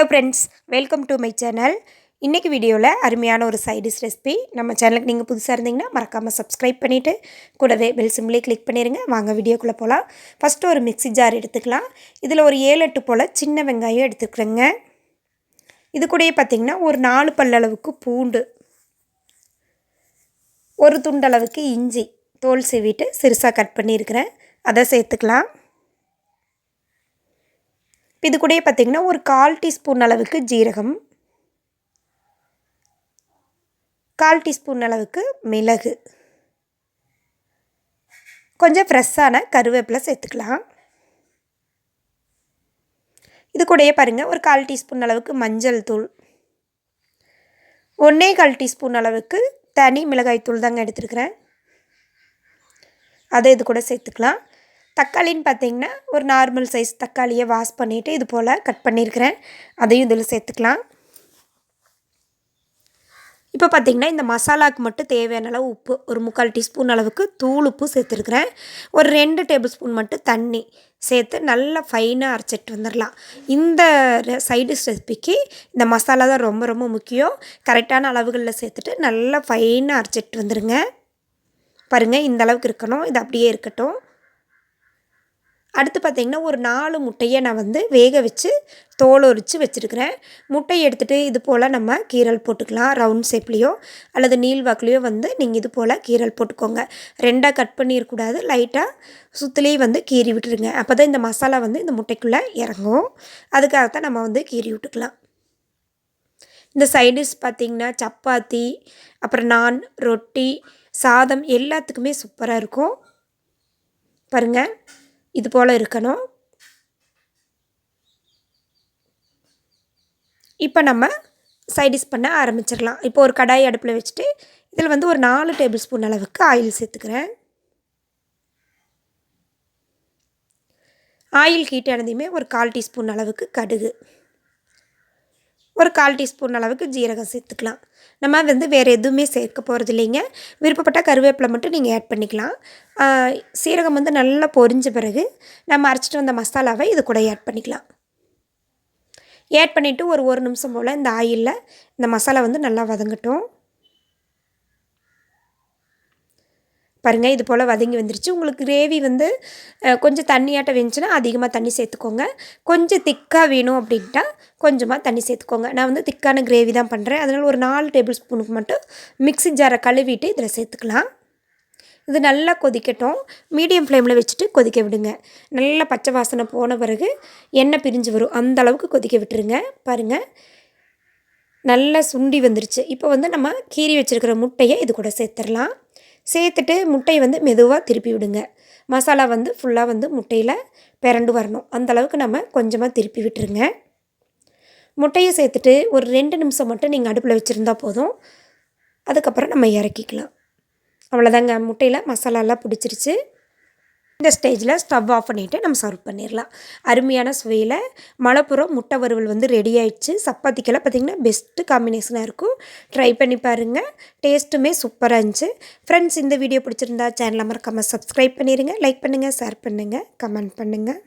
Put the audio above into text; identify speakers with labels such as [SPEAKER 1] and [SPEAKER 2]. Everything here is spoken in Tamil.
[SPEAKER 1] Hello friends welcome to my channel இன்றைக்கி வீடியோவில் அருமையான ஒரு சைடிஷ் ரெசிபி நம்ம சேனலுக்கு நீங்கள் புதுசாக இருந்தீங்கன்னா மறக்காமல் சப்ஸ்கிரைப் பண்ணிவிட்டு கூடவே பெல் சிம்லேயே கிளிக் பண்ணிடுங்க வாங்க வீடியோக்குள்ளே போகலாம் ஃபஸ்ட்டு ஒரு மிக்ஸி ஜார் எடுத்துக்கலாம். இதில் ஒரு ஏழு எட்டு போல் சின்ன வெங்காயம் எடுத்துக்கிறேங்க. இது கூடயே பார்த்திங்கன்னா ஒரு நாலு பல்லளவுக்கு பூண்டு. ஒரு துண்டளவுக்கு இஞ்சி. தோல் சீவிட்டு சிறுசாக கட் பண்ணியிருக்கிறேன். அதை சேர்த்துக்கலாம். இது கூடயே பார்த்திங்கன்னா ஒரு கால் டீஸ்பூன் அளவுக்கு ஜீரகம் கால் டீஸ்பூன் அளவுக்கு மிளகு. கொஞ்சம் ஃப்ரெஷ்ஷான கருவேப்பிலை சேர்த்துக்கலாம். இது கூடயே பாருங்கள் ஒரு கால் டீஸ்பூன் அளவுக்கு மஞ்சள் தூள் ஒன்றே கால் டீஸ்பூன் அளவுக்கு தனி மிளகாய் தூள் தாங்க எடுத்துருக்கிறேன். அதை இது கூட சேர்த்துக்கலாம். தக்காளின்னு பார்த்தீங்கன்னா ஒரு நார்மல் சைஸ் தக்காளியை வாஷ் பண்ணிவிட்டு இது போல் கட் பண்ணியிருக்கிறேன் அதையும் இதில் சேர்த்துக்கலாம். இப்போ பார்த்திங்கன்னா இந்த மசாலாவுக்கு மட்டும் தேவையான அளவு உப்பு ஒரு முக்கால் டீஸ்பூன் அளவுக்கு தூள் உப்பு சேர்த்துருக்குறேன். ஒரு ரெண்டு டேபிள் ஸ்பூன் மட்டும் தண்ணி சேர்த்து நல்லா ஃபைனாக அரைச்சிட்டு வந்துடலாம். இந்த சைடு ரெசிபிக்கு இந்த மசாலா தான் ரொம்ப ரொம்ப முக்கியம். கரெக்டான அளவுகளில் சேர்த்துட்டு நல்லா ஃபைனாக அரைச்சிட்டு வந்துடுங்க பாருங்கள் இந்த அளவுக்கு இருக்கணும். இது அப்படியே இருக்கட்டும். அடுத்து பார்த்திங்கன்னா ஒரு நாலு முட்டையை நான் வந்து வேக வச்சு தோல் உரித்து வச்சுருக்கிறேன். முட்டையை எடுத்துகிட்டு இது போல் நம்ம கீரல் போட்டுக்கலாம். ரவுண்ட் ஷேப்லேயோ அல்லது நீள் வாக்குலேயோ வந்து நீங்கள் இது போல் கீரல் போட்டுக்கோங்க. ரெண்டாக கட் பண்ணிடக்கூடாது. லைட்டாக சுற்றுலேயே வந்து கீறி விட்டுருங்க. அப்போ தான் இந்த மசாலா வந்து இந்த முட்டைக்குள்ளே இறங்கும். அதுக்காகத்தான் நம்ம வந்து கீறி விட்டுக்கலாம். இந்த சைடிஷ் பார்த்திங்கன்னா சப்பாத்தி அப்புறம் நான் ரொட்டி சாதம் எல்லாத்துக்குமே சூப்பராக இருக்கும். பாருங்கள் இது போல் இருக்கணும். இப்போ நம்ம சைடிஷ் பண்ண ஆரம்பிச்சிடலாம். இப்போ ஒரு கடாய் அடுப்பில் வச்சுட்டு இதில் வந்து ஒரு நாலு டேபிள் ஸ்பூன் அளவுக்கு ஆயில் சேர்த்துக்கிறேன். ஆயில் ஹீட் ஆனதையுமே ஒரு கால் டீஸ்பூன் அளவுக்கு கடுகு. ஒரு கால் டீஸ்பூன் அளவுக்கு ஜீரகம் சேர்த்துக்கலாம். நம்ம வந்து வேறு எதுவுமே சேர்க்க போகிறது இல்லைங்க. விருப்பப்பட்ட கருவேப்பிலை மட்டும் நீங்கள் ஆட் பண்ணிக்கலாம். சீரகம் வந்து நல்லா பொரிஞ்ச பிறகு நம்ம அரைச்சிட்டு வந்த மசாலாவை இது கூட ஆட் பண்ணிக்கலாம். ஆட் பண்ணிவிட்டு ஒரு ஒரு நிமிஷம் போல் இந்த ஆயிலில் இந்த மசாலா வந்து நல்லா வதங்கட்டும். பாருங்கள் இது போல் வதங்கி வந்துருச்சு. உங்களுக்கு கிரேவி வந்து கொஞ்சம் தண்ணியாட்ட வேணுச்சுன்னா அதிகமாக தண்ணி சேர்த்துக்கோங்க. கொஞ்சம் திக்காக வேணும் அப்படின்ட்டா கொஞ்சமாக தண்ணி சேர்த்துக்கோங்க. நான் வந்து திக்கான கிரேவி தான் பண்ணுறேன் அதனால் ஒரு நாலு டேபிள் ஸ்பூனுக்கு மட்டும் மிக்ஸி ஜாரை கழுவிட்டு இதில் சேர்த்துக்கலாம். இது நல்லா கொதிக்கட்டும். மீடியம் ஃப்ளேமில் வச்சுட்டு கொதிக்க விடுங்க. நல்லா பச்சை வாசனை போன பிறகு எண்ணெய் பிரிஞ்சு வரும். அந்த அளவுக்கு கொதிக்க விட்டுருங்க. பாருங்கள் நல்லா சுண்டி வந்துருச்சு. இப்போ வந்து நம்ம கீறி வச்சுருக்கிற முட்டையை இது கூட சேர்த்துடலாம். சேர்த்துட்டு முட்டையை வந்து மெதுவாக திருப்பி விடுங்க. மசாலா வந்து ஃபுல்லாக வந்து முட்டையில் பிறண்டு வரணும். அந்தளவுக்கு நம்ம கொஞ்சமாக திருப்பி விட்டுருங்க. முட்டையை சேர்த்துட்டு ஒரு ரெண்டு நிமிஷம் மட்டும் நீங்கள் அடுப்பில் வச்சுருந்தா போதும். அதுக்கப்புறம் நம்ம இறக்கிக்கலாம். அவ்வளோதாங்க முட்டையில் மசாலாலாம் பிடிச்சிருச்சு. இந்த ஸ்டேஜில் ஸ்டவ் ஆஃப் பண்ணிவிட்டு நம்ம சர்வ் பண்ணிடலாம் அருமையான சுவையில் மலப்புறம் முட்டை வறுவல் வந்து ரெடி ஆயிடுச்சு. சப்பாத்திக்கெல்லாம் பார்த்திங்கன்னா பெஸ்ட்டு காம்பினேஷனாக இருக்கும். ட்ரை பண்ணி பாருங்கள் டேஸ்ட்டுமே சூப்பராக இருந்துச்சு. ஃப்ரெண்ட்ஸ் இந்த வீடியோ பிடிச்சிருந்தா சேனலை மறக்காமல் சப்ஸ்கிரைப் பண்ணிடுங்க லைக் பண்ணுங்கள் ஷேர் பண்ணுங்கள் கமெண்ட் பண்ணுங்கள்